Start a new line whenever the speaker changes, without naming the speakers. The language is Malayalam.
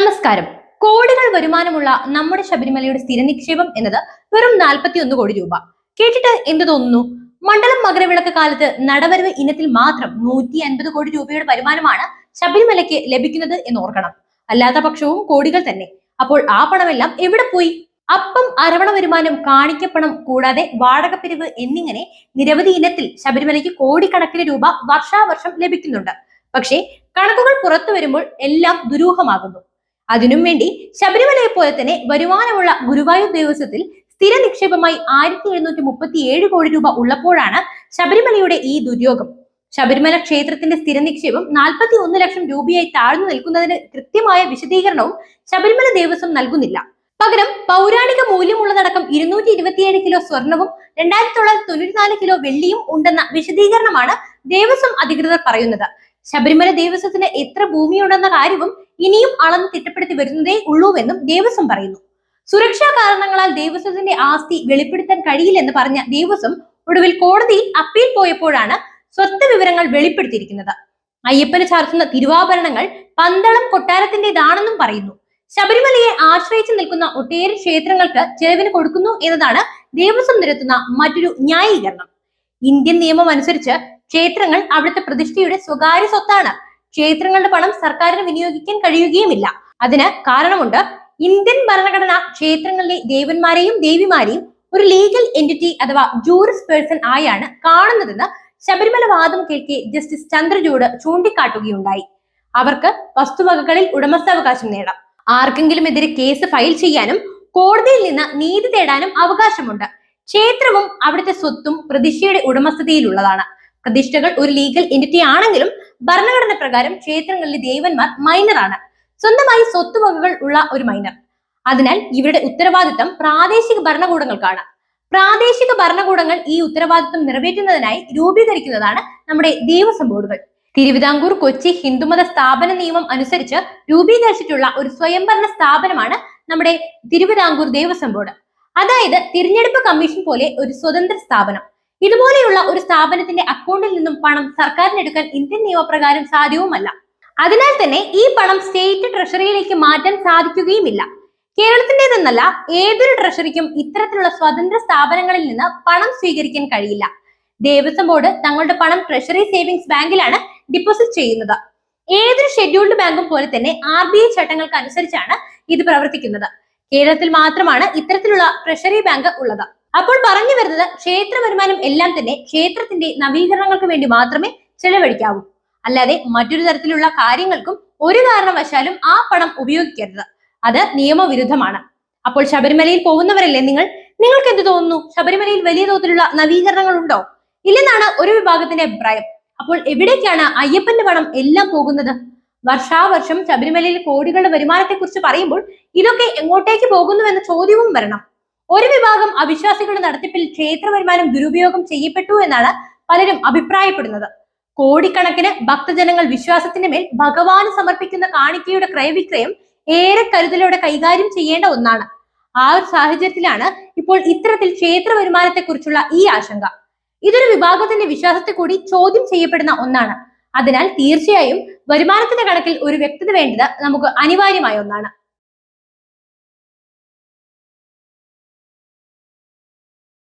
നമസ്കാരം. കോടികൾ വരുമാനമുള്ള നമ്മുടെ ശബരിമലയുടെ സ്ഥിര നിക്ഷേപം എന്നത് വെറും 41 കോടി രൂപ. കേട്ടിട്ട് എന്ത് തോന്നുന്നു? മണ്ഡലം മകരവിളക്ക് കാലത്ത് നടവരവ് ഇനത്തിൽ മാത്രം നൂറ്റി അൻപത് കോടി രൂപയുടെ വരുമാനമാണ് ശബരിമലയ്ക്ക് ലഭിക്കുന്നത് എന്ന് ഓർക്കണം. അല്ലാത്ത പക്ഷവും കോടികൾ തന്നെ. അപ്പോൾ ആ പണമെല്ലാം എവിടെ പോയി? അപ്പം അരവണ വരുമാനം കാണിക്കപ്പണം കൂടാതെ വാടകപ്പിരിവ് എന്നിങ്ങനെ നിരവധി ഇനത്തിൽ ശബരിമലയ്ക്ക് കോടിക്കണക്കിന് രൂപ വർഷാവർഷം ലഭിക്കുന്നുണ്ട്. പക്ഷേ കണക്കുകൾ പുറത്തു വരുമ്പോൾ എല്ലാം ദുരൂഹമാകുന്നു. അതിനും വേണ്ടി ശബരിമലയെ പോലെ തന്നെ വരുമാനമുള്ള ഗുരുവായൂർ ദേവസ്വത്തിൽ സ്ഥിര നിക്ഷേപമായി ആയിരത്തി എഴുന്നൂറ്റി മുപ്പത്തി ഏഴ് കോടി രൂപ ഉള്ളപ്പോഴാണ് ശബരിമലയുടെ ഈ ദുര്യോഗം. ശബരിമല ക്ഷേത്രത്തിന്റെ സ്ഥിര നിക്ഷേപം നാൽപ്പത്തി ഒന്ന് ലക്ഷം രൂപയായി താഴ്ന്നു നിൽക്കുന്നതിന് കൃത്യമായ വിശദീകരണവും ശബരിമല ദേവസ്വം നൽകുന്നില്ല. പകരം പൗരാണിക മൂല്യമുള്ളതടക്കം ഇരുന്നൂറ്റി ഇരുപത്തിയേഴ് കിലോ സ്വർണവും രണ്ടായിരത്തി തൊള്ളായിരത്തി തൊണ്ണൂറ്റിനാല് കിലോ വെള്ളിയും ഉണ്ടെന്ന വിശദീകരണമാണ് ദേവസ്വം അധികൃതർ പറയുന്നത്. ശബരിമല ദേവസ്വത്തിന് എത്ര ഭൂമിയുണ്ടെന്ന കാര്യവും ഇനിയും അളന്ന് തിട്ടപ്പെടുത്തി വരുന്നതേ ഉള്ളൂവെന്നും ദേവസ്വം പറയുന്നു. സുരക്ഷാ കാരണങ്ങളാൽ ദേവസ്വത്തിന്റെ ആസ്തി വെളിപ്പെടുത്താൻ കഴിയില്ലെന്ന് പറഞ്ഞ ദേവസ്വം ഒടുവിൽ കോടതിയിൽ അപ്പീൽ പോയപ്പോഴാണ് സ്വത്ത് വിവരങ്ങൾ വെളിപ്പെടുത്തിയിരിക്കുന്നത്. അയ്യപ്പന് ചാർത്തുന്ന തിരുവാഭരണങ്ങൾ പന്തളം കൊട്ടാരത്തിന്റേതാണെന്നും പറയുന്നു. ശബരിമലയെ ആശ്രയിച്ചു നിൽക്കുന്ന ഒട്ടേറെ ക്ഷേത്രങ്ങൾക്ക് ചെലവിന് കൊടുക്കുന്നു എന്നതാണ് ദേവസ്വം നിരത്തുന്ന മറ്റൊരു ന്യായീകരണം. ഇന്ത്യൻ നിയമം അനുസരിച്ച് ക്ഷേത്രങ്ങൾ അവിടുത്തെ പ്രതിഷ്ഠയുടെ സ്വകാര്യ സ്വത്താണ്. ക്ഷേത്രങ്ങളുടെ പണം സർക്കാരിന് വിനിയോഗിക്കാൻ കഴിയുകയുമില്ല. അതിന് കാരണമുണ്ട് ഇന്ത്യൻ ഭരണഘടന ക്ഷേത്രങ്ങളിലെ ദേവന്മാരെയും ദേവിമാരെയും ഒരു ലീഗൽ എന്റിറ്റി അഥവാ ജൂറിസ് പേഴ്സൺ ആയാണ് കാണുന്നതെന്ന് ശബരിമല വാദം കേൾക്കെ ജസ്റ്റിസ് ചന്ദ്രചൂഡ് ചൂണ്ടിക്കാട്ടുകയുണ്ടായി. അവർക്ക് വസ്തുവകകളിൽ ഉടമസ്ഥാവകാശം നേടാം. ആർക്കെങ്കിലും എതിരെ കേസ് ഫയൽ ചെയ്യാനും കോടതിയിൽ നിന്ന് നീതി തേടാനും അവകാശമുണ്ട്. ക്ഷേത്രവും അവിടുത്തെ സ്വത്തും പ്രതിഷ്ഠയുടെ ഉടമസ്ഥതയിലുള്ളതാണ്. പ്രതിഷ്ഠകൾ ഒരു ലീഗൽ എന്റിറ്റി ആണെങ്കിലും ഭരണഘടന പ്രകാരം ക്ഷേത്രങ്ങളിലെ ദേവന്മാർ മൈനറാണ് സ്വന്തമായി സ്വത്തുവകകൾ ഉള്ള ഒരു മൈനർ അതിനാൽ ഇവരുടെ ഉത്തരവാദിത്തം പ്രാദേശിക ഭരണകൂടങ്ങൾക്കാണ്. പ്രാദേശിക ഭരണകൂടങ്ങൾ ഈ ഉത്തരവാദിത്തം നിറവേറ്റുന്നതിനായി രൂപീകരിക്കുന്നതാണ് നമ്മുടെ ദേവസ്വം ബോർഡുകൾ. തിരുവിതാംകൂർ കൊച്ചി ഹിന്ദുമത സ്ഥാപന നിയമം അനുസരിച്ച് രൂപീകരിച്ചിട്ടുള്ള ഒരു സ്വയംഭരണ സ്ഥാപനമാണ് നമ്മുടെ തിരുവിതാംകൂർ ദേവസ്വം ബോർഡ്. അതായത് തിരഞ്ഞെടുപ്പ് കമ്മീഷൻ പോലെ ഒരു സ്വതന്ത്ര സ്ഥാപനം. ഇതുപോലെയുള്ള ഒരു സ്ഥാപനത്തിന്റെ അക്കൗണ്ടിൽ നിന്നും പണം സർക്കാരിന് എടുക്കാൻ ഇന്ത്യൻ നിയമപ്രകാരം സാധ്യവുമല്ല. അതിനാൽ തന്നെ ഈ പണം സ്റ്റേറ്റ് ട്രഷറിയിലേക്ക് മാറ്റാൻ സാധിക്കുകയുമില്ല. കേരളത്തിന്റെതെന്നല്ല ഏതൊരു ട്രഷറിക്കും ഇത്തരത്തിലുള്ള സ്വതന്ത്ര സ്ഥാപനങ്ങളിൽ നിന്ന് പണം സ്വീകരിക്കാൻ കഴിയില്ല. ദേവസ്വം ബോർഡ് തങ്ങളുടെ പണം ട്രഷറി സേവിങ്സ് ബാങ്കിലാണ് ഡിപ്പോസിറ്റ് ചെയ്യുന്നത്. ഏതൊരു ഷെഡ്യൂൾഡ് ബാങ്കും പോലെ തന്നെ ആർ ബി ഐ ചട്ടങ്ങൾക്ക് അനുസരിച്ചാണ് ഇത് പ്രവർത്തിക്കുന്നത്. കേരളത്തിൽ മാത്രമാണ് ഇത്തരത്തിലുള്ള ട്രഷറി ബാങ്ക് ഉള്ളത്. അപ്പോൾ പറഞ്ഞു വരുന്നത് ക്ഷേത്ര വരുമാനം എല്ലാം തന്നെ ക്ഷേത്രത്തിന്റെ നവീകരണങ്ങൾക്ക് വേണ്ടി മാത്രമേ ചെലവഴിക്കാവൂ. അല്ലാതെ മറ്റൊരു തരത്തിലുള്ള കാര്യങ്ങൾക്കും ഒരു കാരണവശാലും ആ പണം ഉപയോഗിക്കരുത്. അത് നിയമവിരുദ്ധമാണ്. അപ്പോൾ ശബരിമലയിൽ പോകുന്നവരല്ലേ നിങ്ങൾ? നിങ്ങൾക്ക് എന്ത് തോന്നുന്നു? ശബരിമലയിൽ വലിയ തോതിലുള്ള നവീകരണങ്ങൾ ഉണ്ടോ ഇല്ലെന്നാണ് ഒരു വിഭാഗത്തിന്റെ അഭിപ്രായം. അപ്പോൾ എവിടേക്കാണ് അയ്യപ്പന്റെ പണം എല്ലാം പോകുന്നത്? വർഷാവർഷം ശബരിമലയിൽ കോടികളുടെ വരുമാനത്തെ കുറിച്ച് പറയുമ്പോൾ ഇതൊക്കെ എങ്ങോട്ടേക്ക് പോകുന്നുവെന്ന ചോദ്യവും വരണം. ഒരു വിഭാഗം അവിശ്വാസികളുടെ നടത്തിപ്പിൽ ക്ഷേത്ര വരുമാനം ദുരുപയോഗം ചെയ്യപ്പെട്ടു എന്നാണ് പലരും അഭിപ്രായപ്പെടുന്നത്. കോടിക്കണക്കിന് ഭക്തജനങ്ങൾ വിശ്വാസത്തിന്റെ മേൽ ഭഗവാന് സമർപ്പിക്കുന്ന കാണിക്കയുടെ ക്രയവിക്രയം ഏറെ കരുതലോടെ കൈകാര്യം ചെയ്യേണ്ട ഒന്നാണ്. ആ ഒരു സാഹചര്യത്തിലാണ് ഇപ്പോൾ ഇത്തരത്തിൽ ക്ഷേത്ര വരുമാനത്തെ കുറിച്ചുള്ള ഈ ആശങ്ക. ഇതൊരു വിഭാഗത്തിന്റെ വിശ്വാസത്തെ കൂടി ചോദ്യം ചെയ്യപ്പെടുന്ന ഒന്നാണ്. അതിനാൽ തീർച്ചയായും വരുമാനത്തിന്റെ കണക്കിൽ ഒരു വ്യക്തത വേണ്ടത് നമുക്ക് അനിവാര്യമായ ഒന്നാണ്.